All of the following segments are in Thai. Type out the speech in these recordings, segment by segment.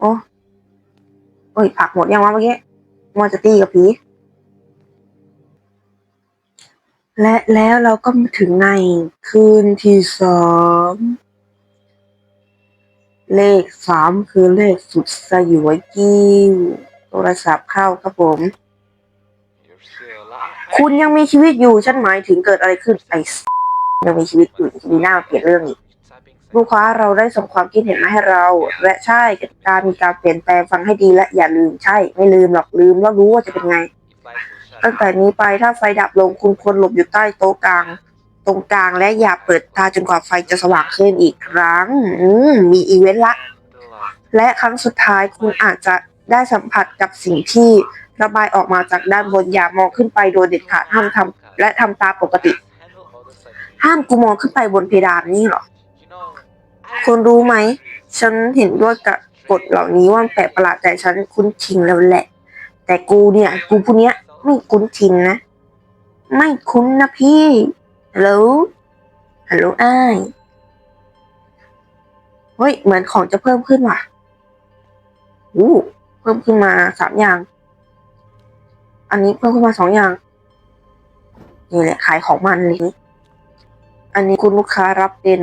โอ้โอ้ยผักหมดยังวะเมื่อกี้มัวจะตีกับผี และแล้วเราก็มาถึงในคืนที่สามเลขสามคือเลขสุดสยวยกิ้วโทรศัพท์เข้าครับผม คุณยังมีชีวิตอยู่ ฉันหมายถึงเกิดอะไรขึ้นไอ้ยังมีชีวิตอยู่มีหน้ามาเปลี่ยนเรื่องอีก ลูกค้าเราได้ส่งความคิดเห็นมาให้เรา และใช่กติกามีการเปลี่ยนแปลงฟังให้ดีและอย่าลืมใช่ ไม่ลืมหรอกลืมแล้วรู้ว่าจะเป็นไง ตั้งแต่นี้ไปถ้าไฟดับลงคุณควรหลบอยู่ใต้โต๊ะกลาง ตรงกลางและอย่าเปิดตาจนกว่าไฟจะสว่างขึ้นอีกครั้ง อืมมีอีเวนต์ละ และครั้งสุดท้ายคุณอาจจะได้สัมผัสกับสิ่งที่ระบายออกมาจากด้านบนอย่ามองขึ้นไปโดยเด็ดขาดห้ามทำและทำตามปกติ ห้ามกูมองขึ้นไปบนเพดานนี่หรอ คุณรู้ไหม ฉันเห็นด้วยกับกฎเหล่านี้ว่าแปลกประหลาดแต่ฉันคุ้นชินแล้วแหละ แต่กูเนี่ย กูผู้เนี้ยไม่คุ้นชินนะ ไม่คุ้นนะพี่ฮัลโหลฮัลโหลอ้ายเฮ้ย เหมือนของจะเพิ่มขึ้นว่ะอู้เพิ่มขึ้นมาสามอย่าง อันนี้เพิ่มขึ้นมาสองอย่าง นี่แหละขายของมันเลยอันนี้คุณลูกค้ารับเป็น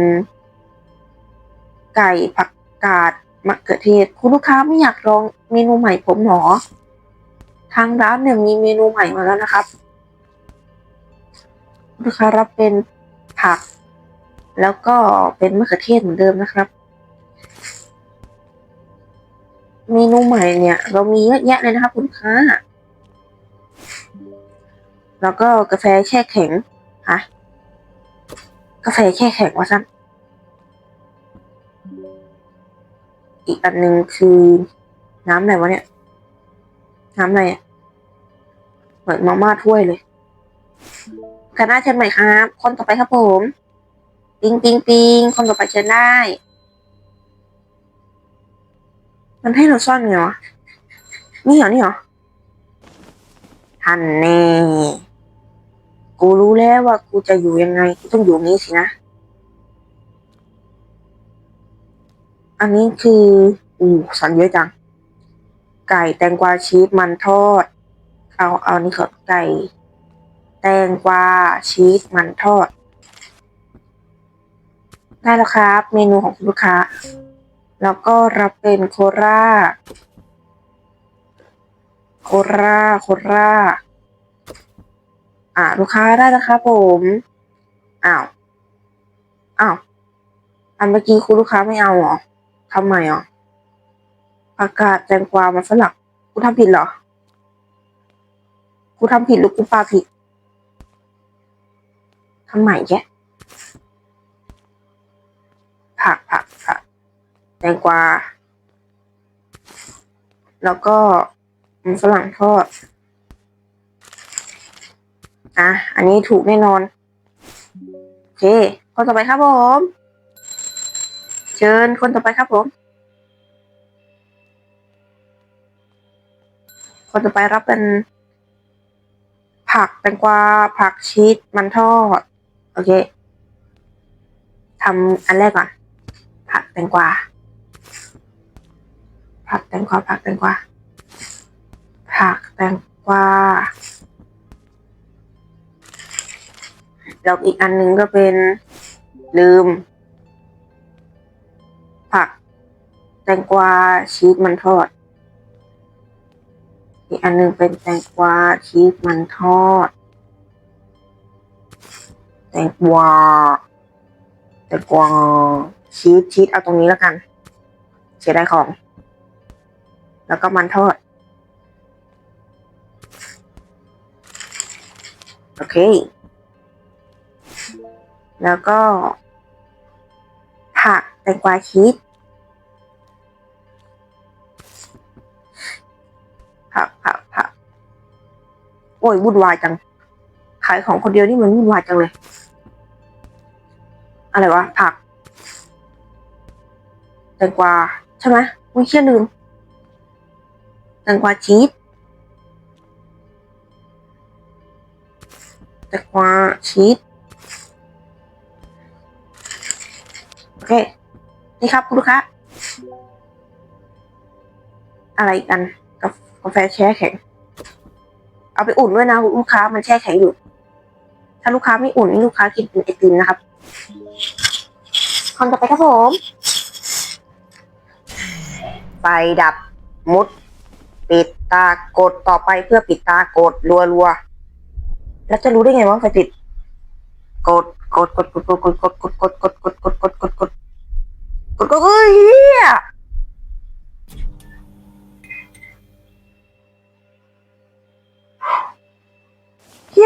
ไก่ผักกาดมะเขือเทศ คุณลูกค้าไม่อยากลองเมนูใหม่ผมหรอ ทางร้านเนี่ยมีเมนูใหม่มาแล้วนะครับลูกค้ารับเป็นผัก แล้วก็เป็นมะเขือเทศเหมือนเดิมนะครับ เมนูใหม่เนี่ย เรามีเยอะแยะเลยนะครับคุณลูกค้า แล้วก็กาแฟแช่แข็งฮะกาแฟแช่แข็งว่าซ้ อีกอันหนึ่งคือ น้ำอะไรวะเนี่ย น้ำอะไรอะเหมือนมาม่าถ้วยเลยคณะเชิญใหม่ครับ คนต่อไปครับผม ปิงปิงปิงคนต่อไปเชิญได้ มันให้เราซ่อนไงวะ นี่เหรอ นี่เหรอทันแน่กูรู้แล้วว่ากูจะอยู่ยังไง กูต้องอยู่นี้สินะ อันนี้คือ อู้สั่งเยอะจัง ไก่แตงกวาชีสมันทอด เอาเอานี่ก่อนไก่ แตงกวาชีสมันทอด ได้แล้วครับ เมนูของคุณลูกค้า แล้วก็รับเป็นโคราโคราโคราอ่าลูกค้าได้แล้วครับผมอ้าวอ้าวอันเมื่อกี้คุณลูกค้าไม่เอาเหรอ ทำไมอะผักกาดแตงกวามันฝรั่งกูทำผิดเหรอ กูทำผิดหรือกูปาผิดทำใหม่แกผักผักผักแตงกวา แล้วก็มันฝรั่งทอดอะ อันนี้ถูกแน่นอน โอเคคนต่อไปครับผม เชิญคนต่อไปครับผม คนต่อไปรับเป็น ผักแตงกวาผักชีสมันทอด โอเคทำอันแรกก่อน ผักแตงกวาผักแตงกวาผักแตงกวาผักแตงกวาแล้วอีกอันหนึงก็เป็นลืม แตงกวาชีสมันทอด อีกอันหนึงเป็นแตงกวาชีสมันทอด แตงกวาแตงกวาชีสชีสเอาตรงนี้แล้วกัน เสียดายของ แล้วก็มันทอด โอเค แล้วก็ ผักแตงกวาชีส ผักผักผักโอ้ยวุ่นวายจัง ขายของคนเดียวนี่มันวุ่นวายจังเลย อะไรวะผักแตงกวาใช่ไหมไม่เชื่อลืมแตงกวาชีสแตงกวาชีสโอเค นี่ครับคุณลูกค้าอะไรกันกา กาแฟแช่แข็ง เอาไปอุ่นด้วยนะลูกค้ามันแช่แข็งอยู่ ถ้าลูกค้าไม่อุ่นนี่ลูกค้ากินเป็นไอติมนะครับคำต่อไปครับผม ไฟดับ มุด ปิดตากดต่อไปเพื่อปิดตากดรัวๆแล้วจะรู้ได้ไงว่าไฟติด กดกดกดกดกดกดกดกดกดกดกดกดกดกดกดกดกดเฮ้ย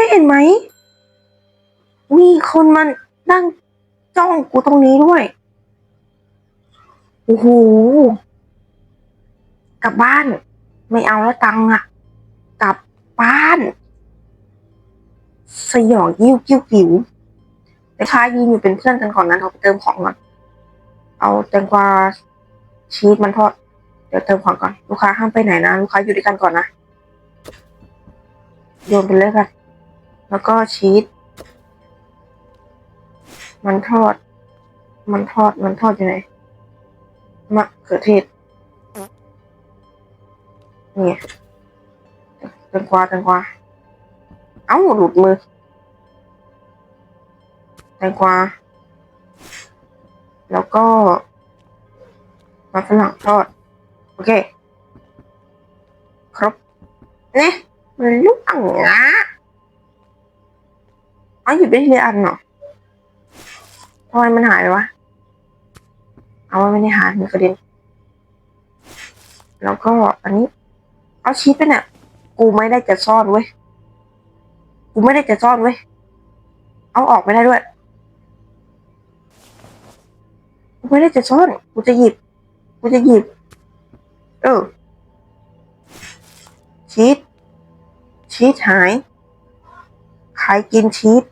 ยเฮียเห็นไหม มีคนมันนั่งจ้องกูตรงนี้ด้วย โอ้โห กลับบ้าน ไม่เอาแล้วตังค์อะกลับบ้าน สยองยิ้วกิ้วกิ๋วไปค้ายืนอยู่เป็นเพื่อนกันก่อนนั้นเราไปเติมของก่อน เอาแตงกวาชีสมันทอด เดี๋ยวเติมของก่อน ลูกค้าห้ามไปไหนนะ ลูกค้าอยู่ด้วยกันก่อนนะ โยนไปเลยกัน แล้วก็ชีสมันทอด มันทอด มันทอดยังไงมะเขือเทศนี่แตงกวาแตงกวาเอ้าหลุดมือแตงกวาแล้วก็มาฝรั่งทอด โอเค ครบเนี่ยมันลูกอ่างนะ เอาหยิบได้ทีละอันเหรอทำไมมันหายไปวะ เอาไว้ไม่ได้หายมีกระเด็น แล้วก็อันนี้ เอาชีสไปเนี่ยกูไม่ได้จะซ่อนเว้ย กูไม่ได้จะซ่อนเว้ย เอาออกไม่ได้ด้วย กูไม่ได้จะซ่อน กูจะหยิบ กูจะหยิบ เออ ชีสชีสหาย ใครกินชีส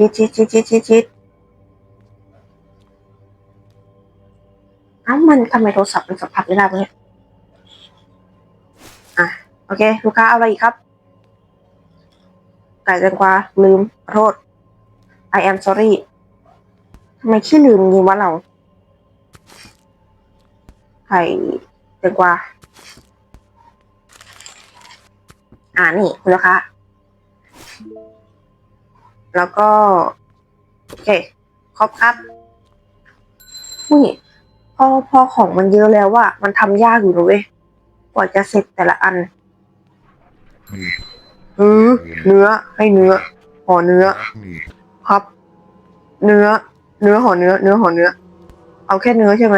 ชีสชีสชีสชีสชีสชีสเอ้ามันทำไมโทรศัพท์มันสัมผัสไม่ได้วะเนี่ยอะโอเค ลูกค้าเอาอะไรอีกครับ ไก่แตงกวาลืมโทษ I am sorry ทำไมขี้ลืมยิงวะเราไข่แตงกวาอ่านี่คุณลูกค้า แล้วก็ โอเคครบครับนี่พอพอของมันเยอะแล้วว่ามันทำยากอยู่นะเว้ยกว่าจะเสร็จแต่ละอันเออเนื้อ ให้เนื้อห่อเนื้อ ครับ เนื้อ เนื้อห่อเนื้อ เนื้อห่อเนื้อ เอาแค่เนื้อใช่ไหม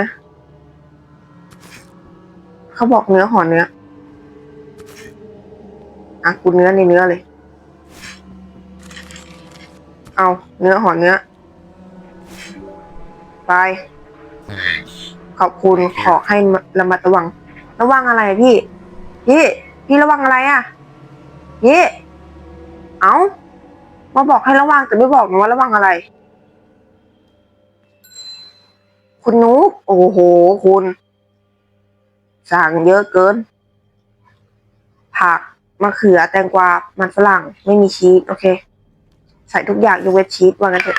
เขาบอกเนื้อห่อเนื้ออะกูเนื้อในเนื้อเลย เอาเนื้อห่อเนื้อ ไป ขอบคุณขอให้ระมัดระวัง ระวังอะไรอะพี่ พี่ พี่ระวังอะไรอะพี่เอามาบอกให้ระวังแต่ไม่บอกหนูว่าระวังอะไร คุณนุ๊กโอ้โห คุณสั่งเยอะเกิน ผักมะเขือแตงกวา มันฝรั่ง ไม่มีชีสโอเค ใส่ทุกอย่างยกเว้นชีสว่างั้นเถอะ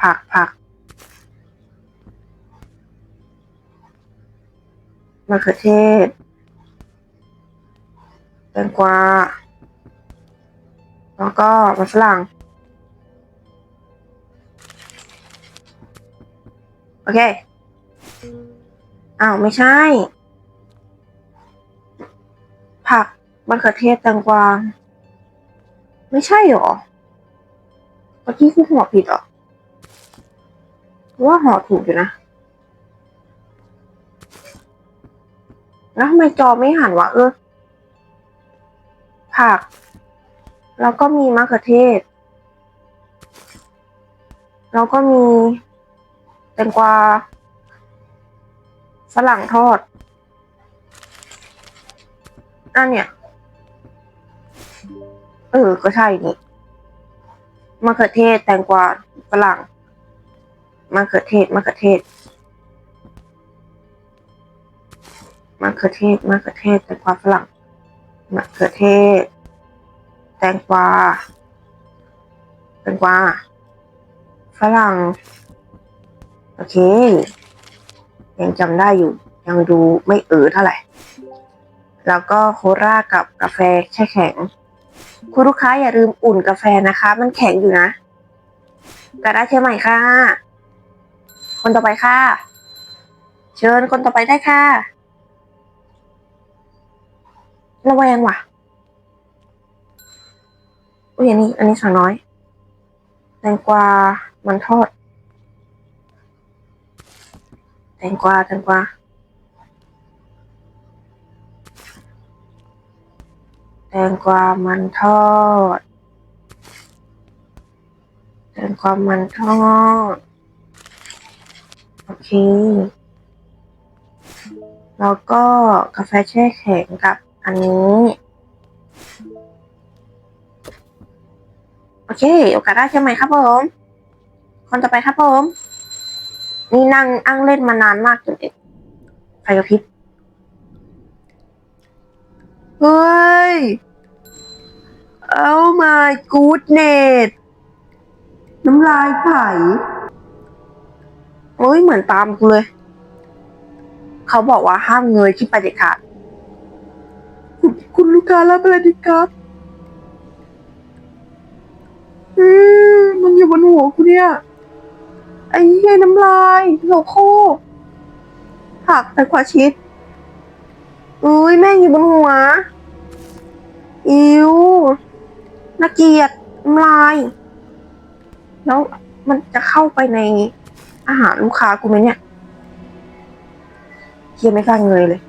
ผักผักมะเขือเทศแตงกวาแล้วก็มันฝรั่งโอเคอ้าวไม่ใช่ ผักมะเขือเทศแตงกวา ไม่ใช่หรอเมื่อกี้คือห่อผิดหรอหรือว่าห่อถูกอยู่นะแล้วทำไมจอไม่หันวะเออผัก แล้วก็มีมะเขือเทศ แล้วก็มีแตงกวาฝรั่งทอดอันเนี่ย เออ ก็ใช่นี่มะเขือเทศ แตงกวาฝรั่งมะเขือเทศมะเขือเทศมะเขือเทศมะเขือเทศ แตงกวาฝรั่งมะเขือเทศ แตงกวาแตงกวาฝรั่ง โอเค ยังจำได้อยู่ ยังดูไม่เออเท่าไหร่ แล้วก็โครากับกาแฟแช่แข็ง คุณลูกค้าอย่าลืมอุ่นกาแฟนะคะ มันแข็งอยู่นะกระดาษเชียใหม่ค่ะ คนต่อไปค่ะ เชิญคนต่อไปได้ค่ะ ระแวงว่ะอุ้ยอันนี้อันนี้สั่งน้อยแตงกวามันทอดแตงกวาแตงกวา งกวามันทอดแตงกวามันทอด โอเค แล้วก็กาแฟแช่แข็งกับอันนี้ โอเค โอกาสได้ใช่ไหมครับผม คนต่อไปครับผม นี่นั่งอั้งเล่นมานานมากจนเอ็ดไฟกระพริบเฮ้ย Oh my goodness น้ำลายไผ่เฮ้ยเหมือนตามกูเลย เขาบอกว่าห้ามเงยขึ้นไปเด็ดขาดคุณคุณลูกค้ารับอะไรดีครับอืมมันอยู่บนหัวกูเนี่ย ไอ้เหี้ยน้ำลายโลโคผักแต่กว่าชิดอุ้ยแม่งอยู่บนหัว อิว น่าเกลียดลาย แล้วมันจะเข้าไปในอาหารลูกค้ากูไหมเนี่ยเฮียไม่กล้าเงยเลย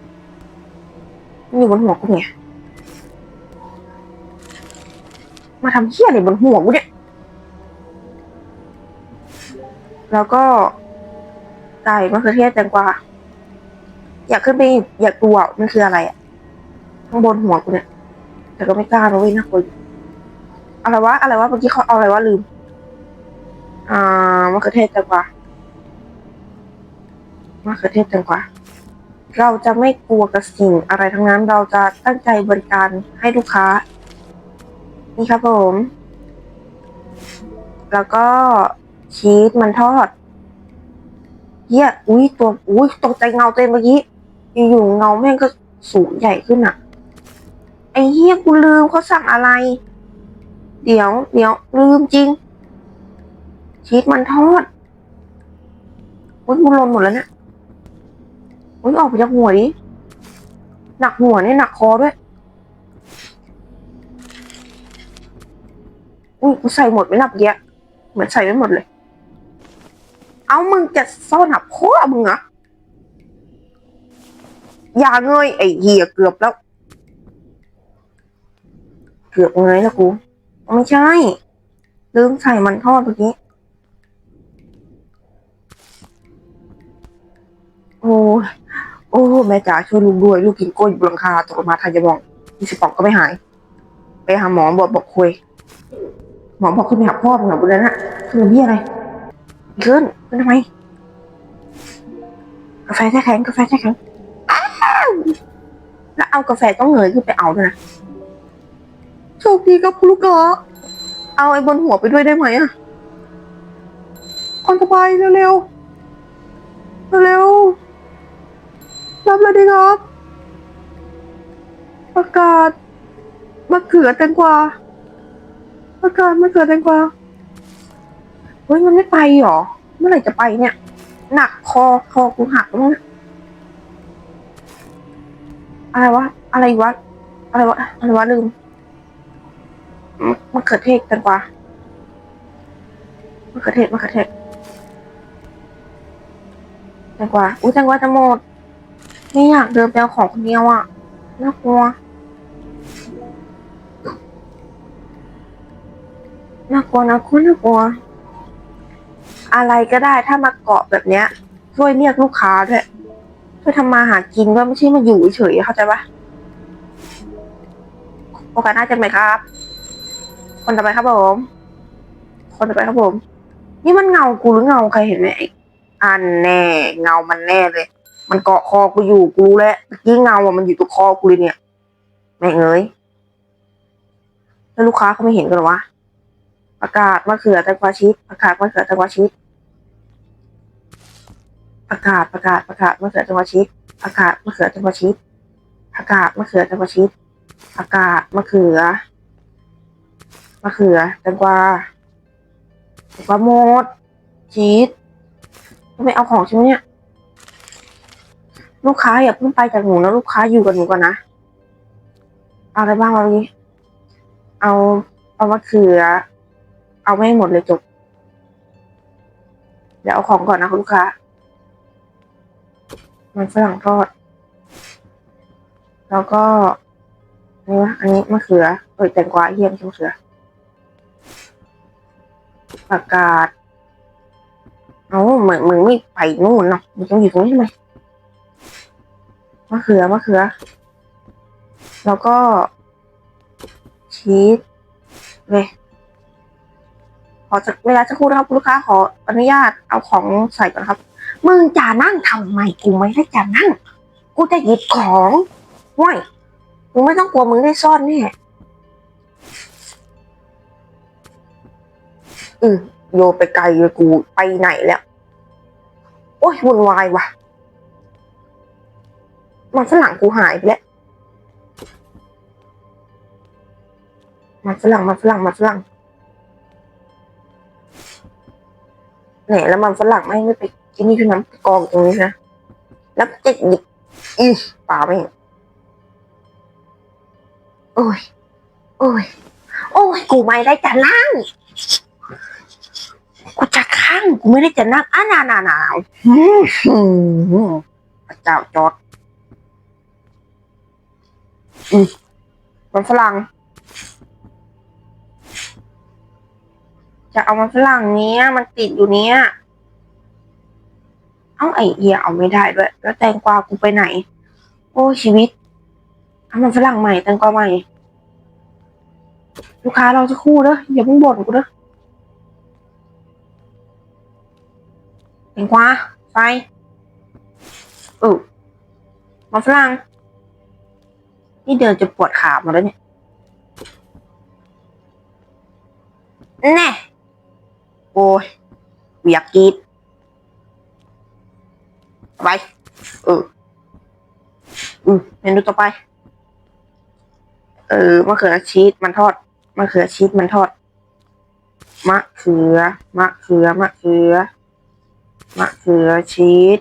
มันอยู่บนหัวกูเนี่ย มาทำเฮี้ยอะไรบนหัวกูเนี่ย แล้วก็ไก่มะเขือเทศแตงกวาอยากขึ้นไปอยากดูอะมันคืออะไรอะข้างบนหัวกูเนี่ย แต่ก็ไม่กล้านะเว้ยน่ากลัว อะไรวะ อะไรวะ เมื่อกี้เขาเอาอะไรวะลืม อ่ามะเขือเทศแตงกวามะเขือเทศแตงกวาเราจะไม่กลัวกับสิ่งอะไรทั้งนั้น เราจะตั้งใจบริการให้ลูกค้า นี่ครับผม แล้วก็ชีสมันทอดเฮียอุ้ยตัว อุ้ยตกใจเงาตัวเองเมื่อกี้ อยู่ๆเงาแม่งก็สูงใหญ่ขึ้นอะไอ้เฮียกูลืมเขาสั่งอะไร เดี๋ยวเดี๋ยวลืมจริง ชีสมันทอดอุ้ยกูลนหมดแล้วเนี่ยอุ้ยออกไปจากหัวดิหนักหัวเนี่ยหนักคอด้วยอุ้ยกูใส่หมดไหมนับเยอะเหมือนใส่ไม่หมดเลย เอามึงจะซ่อนหับพ่อมึงเหรออย่าเงยไอ้เหี้ยเกือบแล้ว เกือบเงยแล้วกู ไม่ใช่ ลืมใส่มันทอดเมื่อกี้โอ้โอ้แม่จ๋าช่วยลูกด้วย ลูกกินกล้วยอยู่บนหลังคาตกลงมาทายจะมองมีสิบปองก็ไม่หาย ไปหาหมอบอกบอกคุย หมอบอกขึ้นไปหาพ่อมึงเหรอบุญนั้นอะคือพี่อะไรขึ้นขึ้นทำไมกาแฟแช่แข็งกาแฟแช่แข็งอ้าวแล้วเอากาแฟต้องเงยขึ้นไปเอาด้วยนะ โชคดีครับคุณลูกค้าเอาไอ้บนหัวไปด้วยได้ไหมอะคนต่อไปเร็วๆ เร็วๆ รับเลยดีครับ ประกาศมะเขือแตงกวาอาการมันเกิดแตงกวาเฮ้ยมันไม่ไปหรอ เมื่อไหร่จะไปเนี่ย หนักคอคอกูหักแล้วนะอะไรวะ อะไรวะ อะไรวะ อะไรวะลืม มะเขือเทศแตงกวามะเขือเทศมะเขือเทศแตงกวาอุ้ยแตงกวาจะหมด ไม่อยากเดินไปเอาของคนเดียวอะ น่ากลัว น่ากลัวนะคุณน่ากลัว อะไรก็ได้ถ้ามาเกาะแบบเนี้ย ช่วยเรียกลูกค้าด้วย ช่วยทำมาหากินด้วยไม่ใช่มาอยู่เฉยเข้าใจปะโอกาสหน้าจะไหมครับ คนต่อไปครับผม คนต่อไปครับผม นี่มันเงากูหรือเงาใครเห็นไหมอันแน่ เงามันแน่เลย มันเกาะคอกูอยู่กูรู้แล้วเมื่อกี้เงาอะมันอยู่ตรงคอกูเลยเนี่ยแม่งเอ้ยแล้วลูกค้าเขาไม่เห็นกันหรอวะประกาศมะเขือแตงกวาชีสประกาศมะเขือแตงกวาชีสอากาศประกาศประกาศมะเขือเทศชีสอากาศมะเขือเทศชีสอากาศมะเขือเทศชีสอากาศมะเขือ มะเขือแตงกวาแตงกวาหมดชีสไมเอาของใช่ไหมเนี่ย ลูกค้าอย่าเพิ่งไปจากหนูนะลูกค้าอยู่กับหนูก่อนนะเอาอะไรบ้างเอานี้ เอาเอามะเขือ เอาไม่ให้หมดเลยจบ เดี๋ยวเอาของก่อนนะคุณลูกค้า มันฝรั่งทอด แล้วก็นี่วะอันนี้มะเขือเอ้ยแตงกวาเยี่ยมมะเขือ ประกาศเอาเหมือนมึงไม่ไปนู่นเนาะมึงต้องอยู่ตรงนี้ทำไมมะเขือมะเขือ แล้วก็ชีสเลยขอจะเวลาจะพูดนะครับคุณลูกค้าขออนุญาตเอาของใส่ก่อนครับ มึงจะนั่งทำไมกูไม่ได้จะนั่ง กูจะหยิบของว้ยมึงไม่ต้องกลัวมึงได้ซ่อนแน่ อือโยไปไกลเลยกูไปไหนแล้ว โอ้ยวุ่นวายว่ะ มันฝรั่งกูหายไปแล้ว มันฝรั่งมันฝรั่งมันฝรั่งเนี่ยแล้วมันฝรั่งไม่ไม่ไปกินนี่คือน้ำกองตรงนี้นะแล้วจะหยิบอีป่าไม่โอ้ย โอ้ย โอ้ย กูไม่ได้จะนั่ง กูจะข้างกูไม่ได้จะนั่งอะหนาวหนาหนาวอืมอืมพระเจ้าจอดอืมมันฝรั่ง จะเอามันฝรั่งเนี้ย มันติดอยู่เนี้ย เอาไอเอียเอาไม่ได้ด้วย แล้วแตงกวากูไปไหน โอ้ชีวิตเอามันฝรั่งใหม่แตงกวาใหม่ ลูกค้าเราจะคู่เด้ออย่าเพิ่งบ่นกูเด้อ งกวาไปเออมันฝรั่งนี่เดินจะปวดขาหมดแล้วเนี่ยแน่โอ้ยอยากกรีดไป เออ อืมเมนูต่อไป เออมะเขือชีสมันทอดมะเขือชีสมันทอดมะเขือมะเขือมะเขือ มะเขือชีส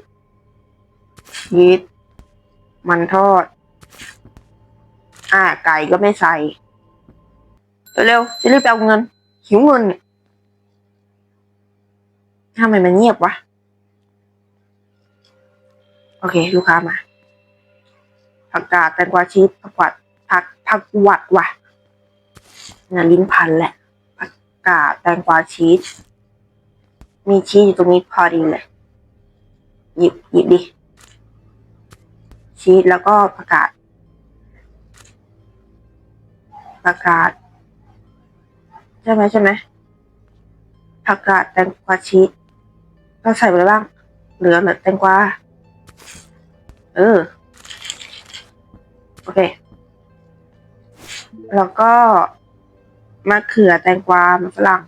ชีสมันทอด อ่า ไก่ก็ไม่ใส่ เร็วๆจะรีบไปเอาเงิน หิวเงินทำไมมันเงียบวะ โอเค ลูกค้ามา ผักกาดแตงกวาชีสผักกวาดผักผักหวัดว่ะเนี่ยลิ้นพันแหละ ผักกาดแตงกวาชีส มีชีสอยู่ตรงนี้พอดีเลย หยิบหยิบดิ ชีสแล้วก็ผักกาดผักกาดใช่ไหมใช่ไหมผักกาดแตงกวาชีสเราใส่ไปบ้าง เหลือเหลือแตงกวา เออ โอเค แล้วก็มะเขือแตงกวามันฝรั่ง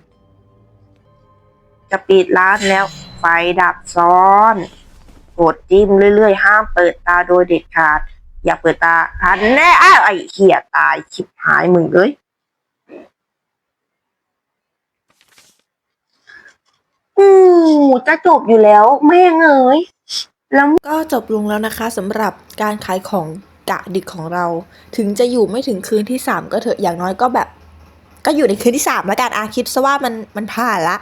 จะปิดร้านแล้ว ไฟดับซ้อนกดจิ้มเรื่อยๆ ห้ามเปิดตาโดยเด็ดขาด อย่าเปิดตาทันแน่อ้าวไอ้เหี้ยตายชิบหายมึงเลยอืมจะจบอยู่แล้วแม่งเอ้ยแล้วก็จบลงแล้วนะคะสำหรับการขายของกะดึกของเรา ถึงจะอยู่ไม่ถึงคืนที่ 3 ก็เถอะอย่างน้อยก็แบบ ก็อยู่ในคืนที่ 3 แล้วกันอาคิดซะว่ามันมันผ่านละ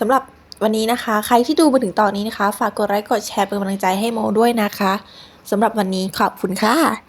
สำหรับวันนี้นะคะ ใครที่ดูมาถึงตอนนี้นะคะ ฝากกดไลค์กดแชร์เป็นกำลังใจให้โมด้วยนะคะสำหรับวันนี้ขอบคุณค่ะ